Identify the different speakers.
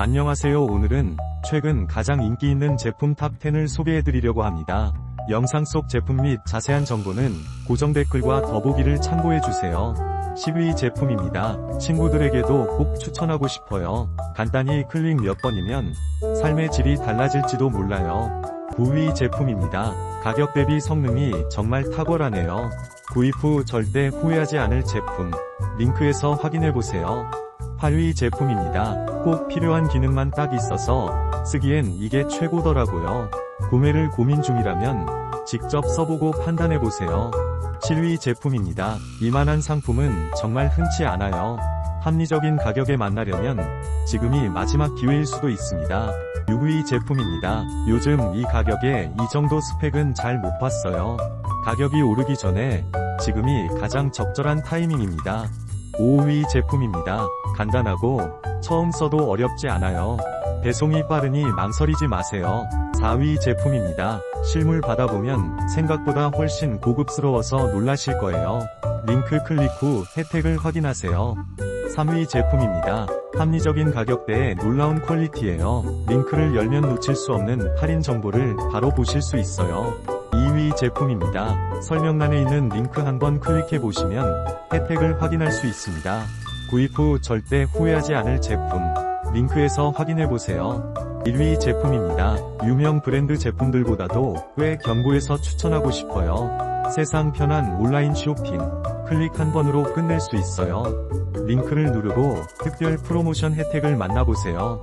Speaker 1: 안녕하세요 오늘은 최근 가장 인기 있는 제품 탑10을 소개해드리려고 합니다. 영상 속 제품 및 자세한 정보는 고정 댓글과 더보기를 참고해주세요. 10위 제품입니다. 친구들에게도 꼭 추천하고 싶어요. 간단히 클릭 몇 번이면 삶의 질이 달라질지도 몰라요. 9위 제품입니다. 가격 대비 성능이 정말 탁월하네요. 구입 후 절대 후회하지 않을 제품. 링크에서 확인해보세요. 8위 제품입니다. 꼭 필요한 기능만 딱 있어서 쓰기엔 이게 최고더라고요. 구매를 고민 중이라면 직접 써보고 판단해보세요. 7위 제품입니다. 이만한 상품은 정말 흔치 않아요. 합리적인 가격에 만나려면 지금이 마지막 기회일 수도 있습니다. 6위 제품입니다. 요즘 이 가격에 이 정도 스펙은 잘 못 봤어요. 가격이 오르기 전에 지금이 가장 적절한 타이밍입니다. 5위 제품입니다. 간단하고 처음 써도 어렵지 않아요. 배송이 빠르니 망설이지 마세요. 4위 제품입니다. 실물 받아보면 생각보다 훨씬 고급스러워서 놀라실 거예요. 링크 클릭 후 혜택을 확인하세요. 3위 제품입니다. 합리적인 가격대에 놀라운 퀄리티예요. 링크를 열면 놓칠 수 없는 할인 정보를 바로 보실 수 있어요. 2위 제품입니다. 설명란에 있는 링크 한번 클릭해 보시면 혜택을 확인할 수 있습니다. 구입 후 절대 후회하지 않을 제품. 링크에서 확인해 보세요. 1위 제품입니다. 유명 브랜드 제품들보다도 꽤 견고해서 추천하고 싶어요. 세상 편한 온라인 쇼핑. 클릭 한 번으로 끝낼 수 있어요. 링크를 누르고 특별 프로모션 혜택을 만나보세요.